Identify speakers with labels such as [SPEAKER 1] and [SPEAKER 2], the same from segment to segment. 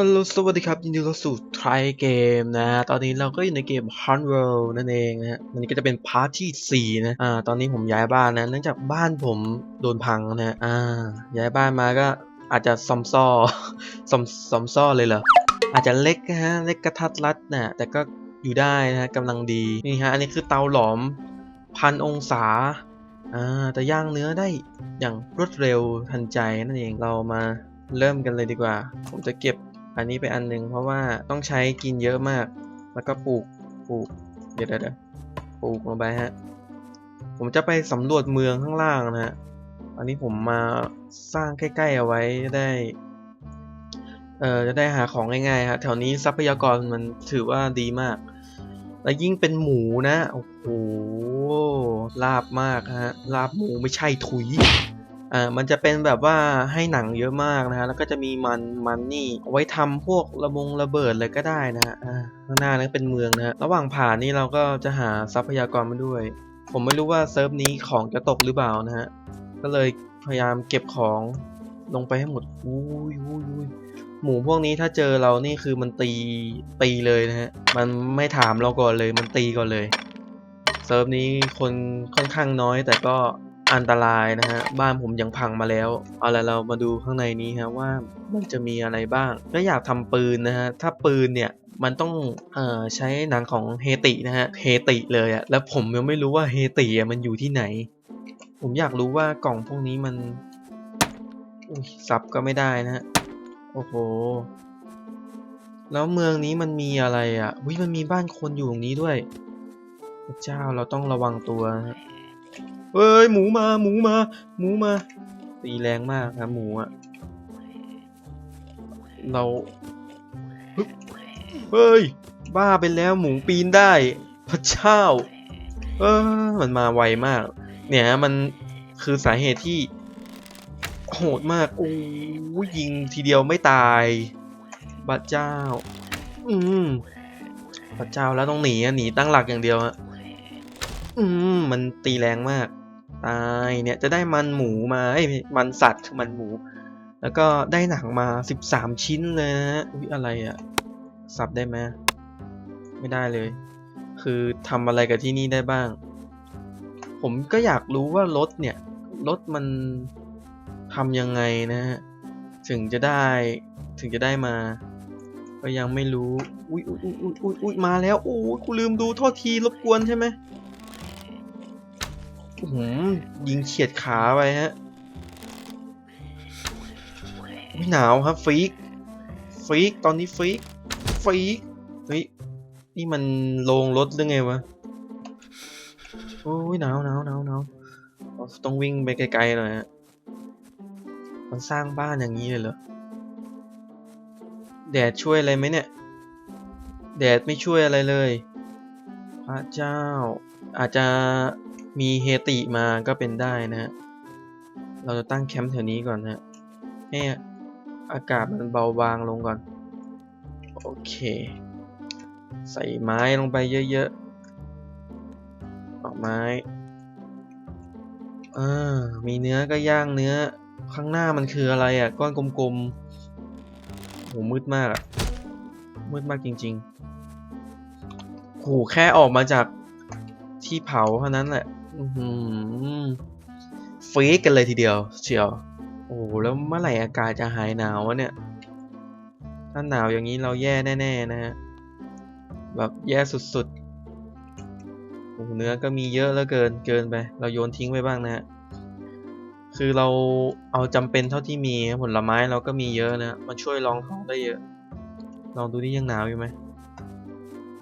[SPEAKER 1] ฮัลโหลสวัสดีครับ ยินดีต้อนรับสู่ Try Game นะ ตอนนี้เราก็อยู่ในเกม Hunt World นั่นเองนะฮะวันนี้ก็จะเป็นพาร์ทที่ 4 นะ อ่า ตอนนี้ผมย้ายบ้านนะ เนื่องจากบ้านผมโดนพังนะฮะอ่า ย้ายบ้านมาก็อาจจะซอมซ่อซอมซอมซ่อเลยเหรอ อาจจะเล็กนะฮะ เล็กกระทัดรัดนะ แต่ก็อยู่ได้นะฮะกำลังดี นี่ฮะ อันนี้คือเตาหลอมพันองศา อ่า แต่ย่างเนื้อได้อย่างรวดเร็วทันใจนั่นเอง เรามาเริ่มกันเลยดีกว่า ผมจะเก็บ อันนี้ไปอันหนึงเพราะว่าต้องใช้กินเยอะมาก แล้วก็ปลูกปลูกเดี๋ยวเดี๋ยวปลูกลงไปฮะ ผมจะไปสำรวจเมืองข้างล่างนะฮะอันนี้ผมมาสร้างใกล้ๆเอาไว้จะได้เอ่อจะได้หาของง่ายๆฮะแถวนี้ทรัพยากรมันถือว่าดีมาก แล้วยิ่งเป็นหมูนะ โอ้โหลาบมากฮะลาบหมูไม่ใช่ถุย อ่ามันจะเป็นแบบว่าให้หนังเยอะมากนะฮะแล้วก็จะมีมันมันนี่เอาไว้ทำพวกระบงระเบิดเลยก็ได้นะฮะอ่าข้างหน้านั้นเป็นเมืองนะฮะระหว่างผ่านนี่เราก็จะหาทรัพยากรมาด้วย ผมไม่รู้ว่าเซิร์ฟนี้ของจะตกหรือเปล่านะฮะก็เลยพยายามเก็บของลงไปให้หมดอุ้ยอุ้ยอุ้ยหมูพวกนี้ถ้าเจอเรานี่คือมันตีตีเลยนะฮะมันไม่ถามเราก่อนเลยมันตีก่อนเลยเซิร์ฟนี้คนค่อนข้างน้อยแต่ก็ อันตรายนะฮะ บ้านผมยังพังมาแล้ว เอาละเรามาดูข้างในนี้ฮะว่ามันจะมีอะไรบ้าง ก็อยากทำปืนนะฮะ ถ้าปืนเนี่ยมันต้องเอ่อใช้หนังของเฮตินะฮะ เฮติเลยอะแล้วผมยังไม่รู้ว่าเฮติอะมันอยู่ที่ไหน ผมอยากรู้ว่ากล่องพวกนี้มันอุ้ยซับก็ไม่ได้นะฮะ โอ้โห แล้วเมืองนี้มันมีอะไรอะวิมันมีบ้านคนอยู่ตรงนี้ด้วย เจ้าเราต้องระวังตัวนะ เฮ้ยหมูมาหมูมา หมูมา ตีแรงมากครับหมูอะเราเฮ้ย บ้าไปแล้วหมูปีนได้ พระเจ้า เออมันมาไวมาก เนี่ยมันคือสาเหตุที่ โหดมากโอ้ยยิงทีเดียวไม่ตายพระเจ้า อืมพระเจ้าแล้วต้องหนีอะหนีตั้งหลักอย่างเดียวอะอืมมันตีแรงมาก ตายเนี่ยจะได้มันหมูมาเอ้มันสัตว์มันหมู แล้วก็ได้หนังมาสิบสามชิ้นเลยนะฮะอุ๊ยอะไรอะสับได้ไหมไม่ได้เลย คือทำอะไรกับที่นี่ได้บ้าง ผมก็อยากรู้ว่ารถเนี่ยรถมันทำยังไงนะฮะถึงจะได้ถึงจะได้มา ก็ยังไม่รู้ อุ้ยอุ้ยอุ้ยอุ้ยอุ้ยมาแล้ว โอ้ยกูลืมดูโทษทีรบกวนใช่ไหม ยิงเฉียดขาไปฮะหนาวครับฟีกฟีกตอนนี้ฟีกฟีกเฮ้ยนี่มันโรงรถหรือไงวะโอ้ยหนาวหนาวหนาวหนาวต้องวิ่งไปไกลๆหน่อยฮะมันสร้างบ้านอย่างนี้เลยเหรอแดดช่วยอะไรไหมเนี่ย แดดไม่ช่วยอะไรเลย พระเจ้าอาจจะ มีเฮติมาก็เป็นได้นะฮะ เราจะตั้งแคมป์แถวนี้ก่อนนะฮะ ให้อากาศมันเบาบางลงก่อน โอเค ใส่ไม้ลงไปเยอะๆเอาไม้อ่ามีเนื้อก็ย่างเนื้อ ข้างหน้ามันคืออะไรอะ ก้อนกลมๆโหมืดมากอะ มืดมากจริงๆโหแค่ออกมาจากที่เผาเท่านั้นแหละ ฟรีกกันเลยทีเดียวเชียว โอ้แล้วเมื่อไหร่อากาศจะหายหนาววะเนี่ย ถ้าหนาวอย่างนี้เราแย่แน่ๆนะฮะ แบบแย่สุดๆโอ้เนื้อก็มีเยอะเหลือเกินเกินไป เราโยนทิ้งไปบ้างนะฮะ คือเราเอาจำเป็นเท่าที่มีผลไม้เราก็มีเยอะนะมันช่วยรองท้องได้เยอะ ลองดูที่ยังหนาวอยู่ไหม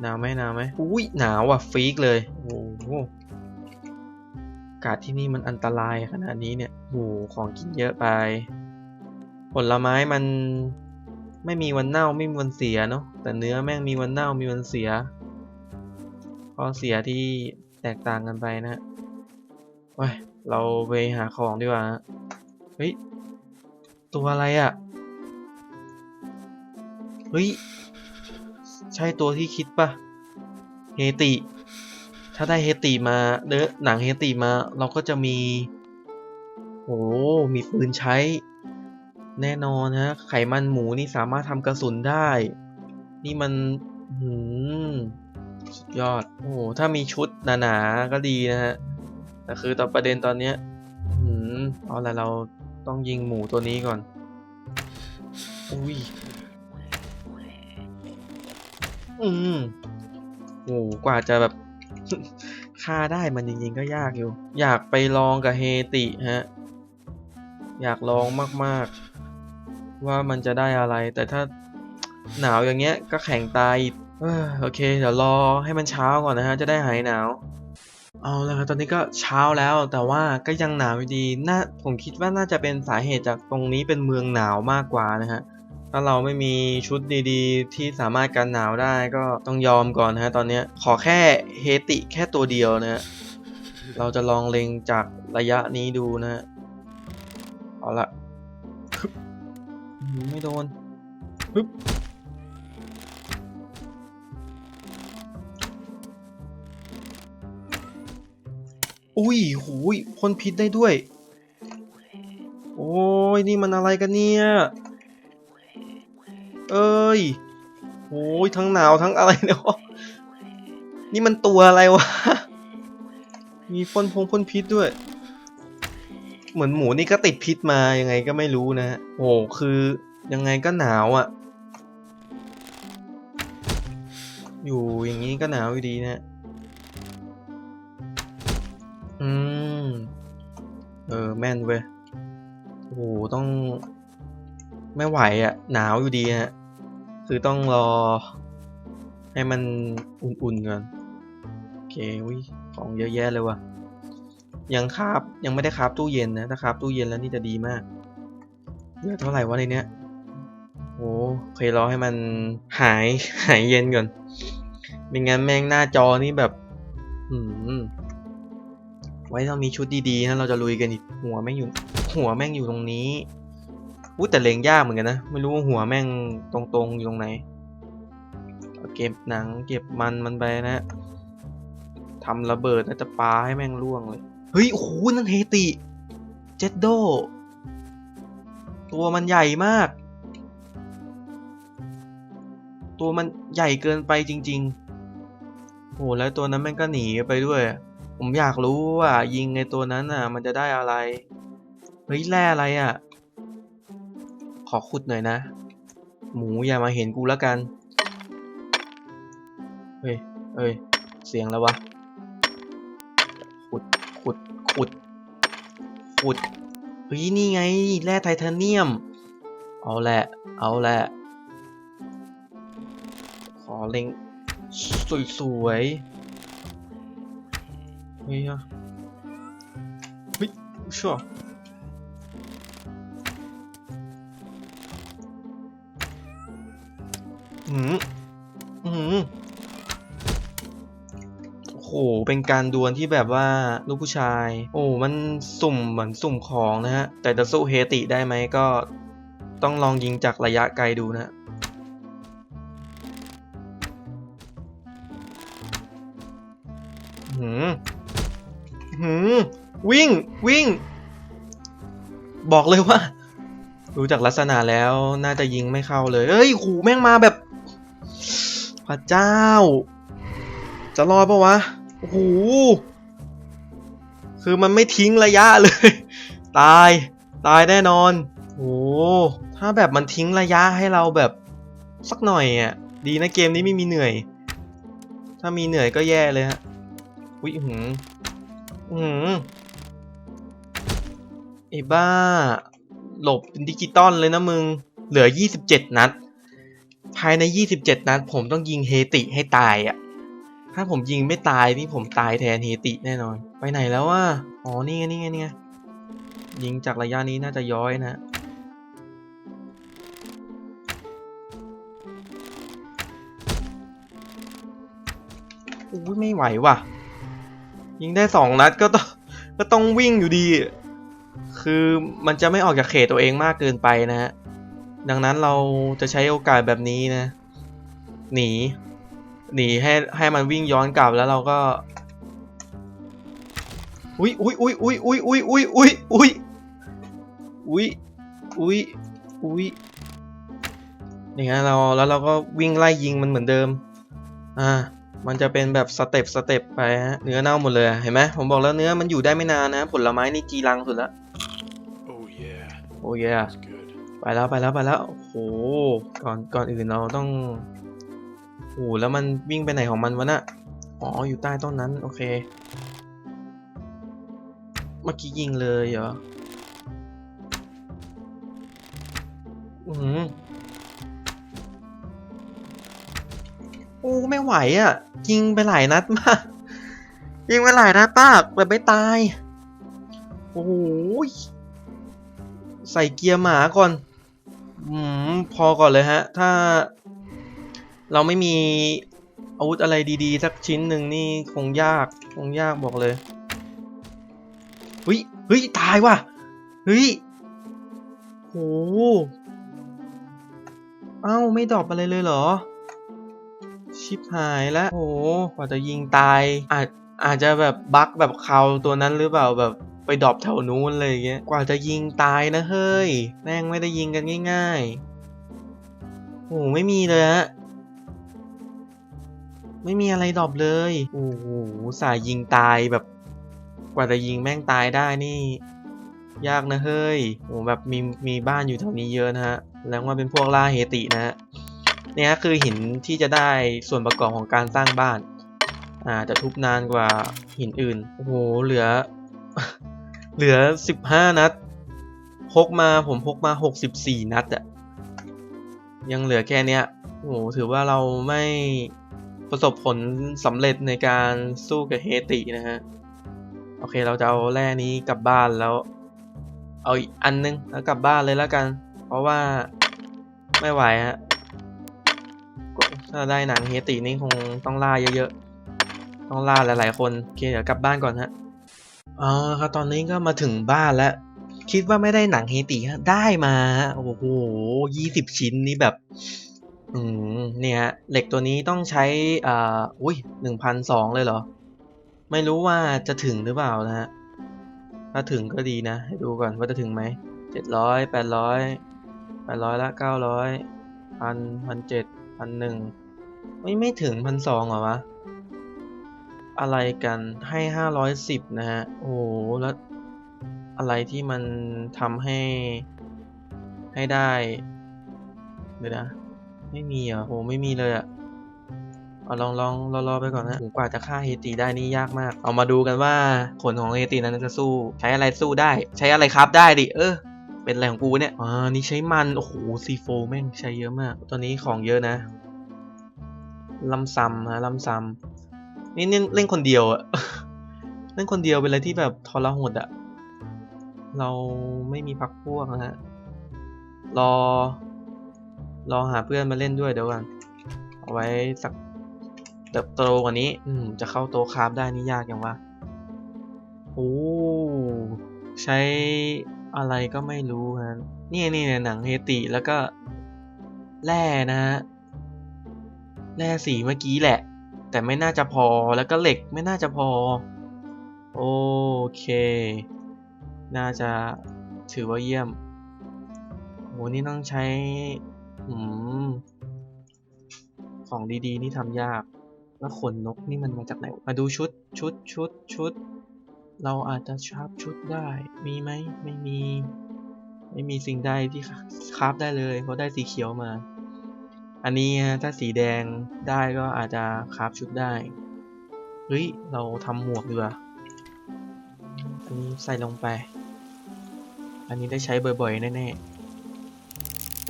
[SPEAKER 1] หนาวไหมหนาวไหมอุ้ยหนาวอะฟรีกเลย โอ้โหากาศที่นี่มันอันตรายขนาดนี้เนี่ยโอ้โหของกินเยอะไป ผลไม้มันไม่มีวันเน่าไม่มีวันเสียเนาะแต่เนื้อแม่งมีวันเน่ามีวันเสียข้อเสียที่แตกต่างกันไปนะฮะไปเราไปหาของดีกว่าเฮ้ยตัวอะไรอะ่ะเฮ้ยใช่ตัวที่คิดปะเฮติ ถ้าได้เฮติมาเนื้อหนังเฮติมาเราก็จะมีโอ้มีปืนใช้ แน่นอนฮะไขมันหมูนี่สามารถทำกระสุนได้ นี่มันหืมสุดยอด โอ้ถ้ามีชุดหนาๆก็ดีนะฮะแต่คือต่อประเด็นตอนเนี้ยหืมเอาละเราต้องยิงหมูตัวนี้ก่อน อุ้ยอืมโอ้กว่าจะแบบ ฆ่าได้มันจริงๆก็ยากอยู่ อยากไปลองกับเฮติฮะ อยากลองมากๆ ว่ามันจะได้อะไร แต่ถ้าหนาวอย่างเงี้ยก็แข็งตายอโอเค เดี๋ยวรอให้มันเช้าก่อนนะฮะ จะได้หายหนาว เอาละครับตอนนี้ก็เช้าแล้ว แต่ว่าก็ยังหนาวอยู่ดีน่าผมคิดว่าน่าจะเป็นสาเหตุจากตรงนี้เป็นเมืองหนาวมากกว่านะฮะ ถ้าเราไม่มีชุดดีๆ ที่สามารถกันหนาวได้ก็ต้องยอมก่อนนะฮะตอนนี้ขอแค่เฮติแค่ตัวเดียวนะฮะเราจะลองเล็งจากระยะนี้ดูนะฮะเอาละไม่โดนฮึบอุ้ยหูยพ่นพิษได้ด้วย โอ้ยนี่มันอะไรกันเนี่ย เอ้ยโอ้ยทั้งหนาวทั้งอะไรเนี่ยวะนี่มันตัวอะไรวะ มีพ่นพงพ่นพิษด้วย เหมือนหมูนี่ก็ติดพิษมายังไงก็ไม่รู้นะโอ้โหคือยังไงก็หนาวอะ่ะ อยู่อย่างนี้ก็หนาวอยู่ดีนะฮะอืม เออแม่นเว้ยโอ้โหต้อง ไม่ไหวอะ่ะ หนาวอยู่ดีฮะ คือต้องรอ ให้มันอุ่นๆก่อน โอเควิของเยอะแยะเลยว่ะ ยังคาบยังไม่ได้คาบตู้เย็นนะ ถ้าคาบตู้เย็นแล้วนี่จะดีมากเหลือเท่าไหร่วะในเนี้ยโอ้เคยรอให้มันหายหายเย็นก่อนไม่งั้นแม่งหน้าจอนี่แบบ อืมไว้เรามีชุดดีๆนะเราจะลุยกันอีกหัวแม่งอยู่ หัวแม่งอยู่ตรงนี้ อู้แต่เลงยากเหมือนกันนะ ไม่รู้ว่าหัวแม่งตรงๆอยู่ตรงไหนเอาเก็บหนังเก็บมันมันไปนะทำระเบิดนะจะปาให้แม่งร่วงเลย เฮ้ย โอ้โห นั่นเฮติ เจ็ดโด ตัวมันใหญ่มาก ตัวมันใหญ่เกินไปจริง ๆ โอ้แล้วตัวนั้นแม่งก็หนีไปด้วย ผมอยากรู้ว่ายิงในตัวนั้นน่ะ มันจะได้อะไร เฮ้ย แร่อะไรอะ ขอขุดหน่อยนะ หมูอย่ามาเห็นกูแล้วกัน เฮ้ยเฮ้ย เสียงแล้ววะ ขุด ขุด ขุด ขุดเฮ้ยนี่ไง แร่ไทเทเนียม เอาแหละ เอาแหละ ขอเล็งสวยๆเฮ้ยอะเฮ้ยชัวร์ อืมอืมโอ้โห เป็นการดวลที่แบบว่าลูกผู้ชาย โอ้ มันสุ่มเหมือนสุ่มของนะฮะ แต่จะสู้เฮติได้ไหมก็ต้องลองยิงจากระยะไกลดูนะหืมหืมวิ่ง วิ่ง บอกเลยว่า ดูจากลักษณะแล้วน่าจะยิงไม่เข้าเลย เอ้ยหูแม่งมาแบบ พระเจ้า จะรอดปะวะ โอ้โห คือมันไม่ทิ้งระยะเลย ตาย ตายแน่นอน โอ้ถ้าแบบมันทิ้งระยะให้เราแบบสักหน่อยอะ ดีนะเกมนี้ไม่มีเหนื่อย ถ้ามีเหนื่อยก็แย่เลยฮะ อุ้ยหืมหือไอ้บ้า หลบเป็นดิจิตอลเลยนะมึง เหลือ 27 นัด ภายใน 27 นัดผมต้องยิงเฮติให้ตายอะ่ะ ถ้าผมยิงไม่ตายนี่ผมตายแทนเฮติแน่นอน ไปไหนแล้ววะอ๋อ นี่ไงนี่ไงนี่ไง ยิงจากระยะนี้น่าจะย้อยนะอุ้ยไม่ไหวว่ะ ยิงได้สองนัดก็ต้องก็ต้องวิ่งอยู่ดี คือมันจะไม่ออกจากเขตตัวเองมากเกินไปนะฮะ ดังนั้นเราจะใช้โอกาสแบบนี้นะ หนี หนีให้ให้มันวิ่งย้อนกลับแล้วเราก็อุ้ยอุ้ยอุ้ยอุ้ยอุ้ยอุ้ยอุ้ยอุ้ยอุ้ยอุ้ยอุ้ยอุ้ยนี่ฮะเราแล้วเราก็วิ่งไล่ยิงมันเหมือนเดิม อ่า มันจะเป็นแบบสเต็ปสเต็ปไปฮะเนื้อเน่าหมดเลยอะเห็นไหมผมบอกแล้วเนื้อมันอยู่ได้ไม่นานนะ ผลไม้นี่จีรังสุดละ
[SPEAKER 2] Oh yeah,
[SPEAKER 1] โอ้ย
[SPEAKER 2] that's good.
[SPEAKER 1] ไปแล้วไปแล้วไปแล้ว โอ้โห ก่อนก่อนอื่นเราต้องโอ้โหแล้วมันวิ่งไปไหนของมันวะน่ะ อ๋อ อยู่ใต้ต้นนั้น โอเค เมื่อกี้ยิงเลยเหรอ อือหือโอ้ ไม่ไหวอะ ยิงไปหลายนัดมาก ยิงไปหลายนัดมากแต่ไม่ตาย โอ้โหยใส่เกียร์หมาก่อน อืมพอก่อนเลยฮะ ถ้า เราไม่มีอาวุธอะไรดีๆ สักชิ้นหนึ่งนี่คงยากคงยากบอกเลยเฮ้ยเฮ้ยตายว่ะเฮ้ยโหเอ้าไม่ดรอปอะไรเลยเหรอ ชิบหายแล้วโหกว่าจะยิงตาย อาจอาจจะแบบบั๊กแบบเขาตัวนั้นหรือเปล่าแบบ ไปดรอปแถวนู้นอะไรอย่างเงี้ย กว่าจะยิงตายนะเฮ้ย แม่งไม่ได้ยิงกันง่ายๆ โอ้โหไม่มีเลยฮะ ไม่มีอะไรดรอปเลย โอ้โหสายยิงตายแบบ กว่าจะยิงแม่งตายได้นี่ ยากนะเฮ้ย โอ้แบบมีมีบ้านอยู่แถวนี้เยอะนะฮะ แล้วว่าเป็นพวกล่าเฮตินะฮะ เนี่ยคือหินที่จะได้ส่วนประกอบของการสร้างบ้าน อ่าจะทุบนานกว่าหินอื่น โอ้โหเหลือ เหลือสิบห้านัดพกมาผมพกมาหกสิบสี่นัดอะยังเหลือแค่เนี้ยโอ้โหถือว่าเราไม่ประสบผลสำเร็จในการสู้กับเฮตินะฮะ โอเคเราจะเอาแร่นี้กลับบ้านแล้ว เอาอีกอันนึงแล้วกลับบ้านเลยแล้วกัน เพราะว่าไม่ไหวฮะถ้าได้หนังเฮตินี่คงต้องล่าเยอะๆ ต้องล่าหลายๆคน โอเคเดี๋ยวกลับบ้านก่อนฮะ อ๋อครับตอนนี้ก็มาถึงบ้านแล้ว คิดว่าไม่ได้หนังเฮติฮะได้มาโอ้โหยี่สิบชิ้นนี่แบบ อืมเนี่ยเหล็กตัวนี้ต้องใช้อ่าอุ้ยหนึ่งพันสองเลยเหรอ ไม่รู้ว่าจะถึงหรือเปล่านะฮะถ้าถึงก็ดีนะ ให้ดูก่อนว่าจะถึงไหมเจ็ดร้อยแปดร้อยแปดร้อยละเก้าร้อยพันพันเจ็ดพันหนึ่งไม่ไม่ถึงพันสองเหรอวะ อะไรกันให้ห้าร้อยสิบนะฮะ โอ้โหแล้วอะไรที่มันทำให้ให้ได้เดี๋ยวนะ ไม่มีเหรอโหไม่มีเลยอะเอาลองลองรอรอไปก่อนนะกว่าจะฆ่าเฮติได้นี่ยากมาก เอามาดูกันว่าขนของเฮตินั้นจะสู้ ใช้อะไรสู้ได้ ใช้อะไรครับได้ดิ เออ เป็นอะไรของกูเนี่ย อ่า นี่ใช้มัน โอ้โหซีโฟแม่งใช้เยอะมาก ตอนนี้ของเยอะนะลำซัมฮะลำซัม นี่เล่นคนเดียวอะเล่นคนเดียวเป็นอะไรที่แบบทรหดอะเราไม่มีพักพวกนะฮะ รอ รอหาเพื่อนมาเล่นด้วยเดี๋ยวกัน เอาไว้สักเติบโตกว่านี้ อืม จะเข้าโตคราฟได้นี่ยากอย่างวะโอ้ใช้อะไรก็ไม่รู้ฮะนี่นี่เนี่ยหนังเฮติแล้วก็แร่นะฮะแร่สีเมื่อกี้แหละ แต่ไม่น่าจะพอแล้วก็เหล็กไม่น่าจะพอ โอเค น่าจะถือว่าเยี่ยมโหนี่ต้องใช้ อืม ของดีๆ นี่ทำยาก แล้วขนนกนี่มันมาจากไหน มาดูชุดชุดชุดชุด เราอาจจะชาร์ปชุดได้ มีไหม ไม่มี ไม่มีสิ่งใดที่คราฟได้เลย เพราะได้สีเขียวมา อันนี้ฮะถ้าสีแดงได้ก็อาจจะคราฟชุดได้ เฮ้ย เราทำหมวกดีกว่า อันนี้ใส่ลงไป อันนี้ได้ใช้บ่อยๆ แน่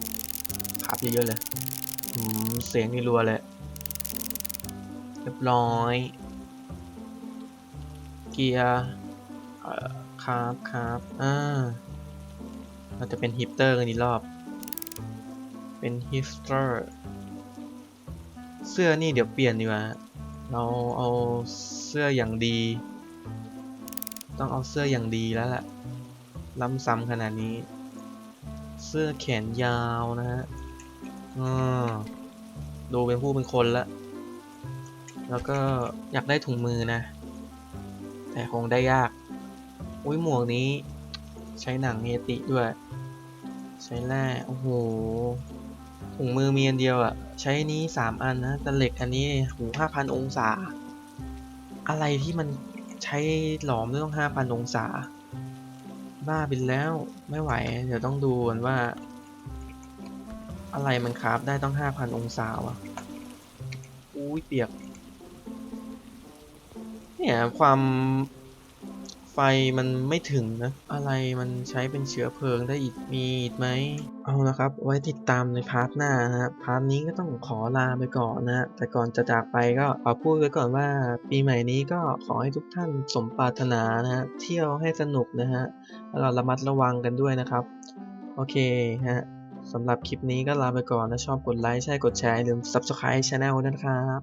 [SPEAKER 1] ๆคราฟเยอะๆเลยอืมเสียงนี่รัวเลยเรียบร้อย เกียร์ครับครับอ่าเราจะเป็นฮิปเตอร์กันอีกรอบ เป็นฮิปสเตอร์ เสื้อนี่เดี๋ยวเปลี่ยนดีกว่าเราเอาเสื้ออย่างดี ต้องเอาเสื้ออย่างดีแล้วล่ะล้ำซ้ำขนาดนี้ เสื้อแขนยาวนะฮะอ่าดูเป็นผู้เป็นคนละแล้วก็อยากได้ถุงมือนะ แต่คงได้ยาก อุ้ยหมวกนี้ ใช้หนังเฮติด้วย ใช้แร่โอ้โห ถุงมือมีอันเดียวอะใช้นี้สามอันนะแต่เหล็กอันนี้หูห้าพันองศา อะไรที่มันใช้หลอมต้องห้าพันองศา บ้าบินแล้วไม่ไหว เดี๋ยวต้องดูก่อนว่า อะไรมันคราฟได้ต้องห้าพันองศาวะอุ้ยเปียกเนี่ยความ ไฟมันไม่ถึงนะ อะไรมันใช้เป็นเชื้อเพลิงได้อีกมีอีกไหมเอาละครับ ไว้ติดตามในพาร์ทหน้านะฮะพาร์ทนี้ก็ต้องขอลาไปก่อนนะฮะแต่ก่อนจะจากไปก็ขอพูดไว้ก่อนว่า ปีใหม่นี้ก็ขอให้ทุกท่านสมปรารถนานะฮะเที่ยวให้สนุกนะฮะแล้วก็ระมัดระวังกันด้วยนะครับ โอเคฮะสำหรับคลิปนี้ก็ลาไปก่อนนะชอบกดไลค์ใช่กดแชร์ลืม subscribe channel นะครับ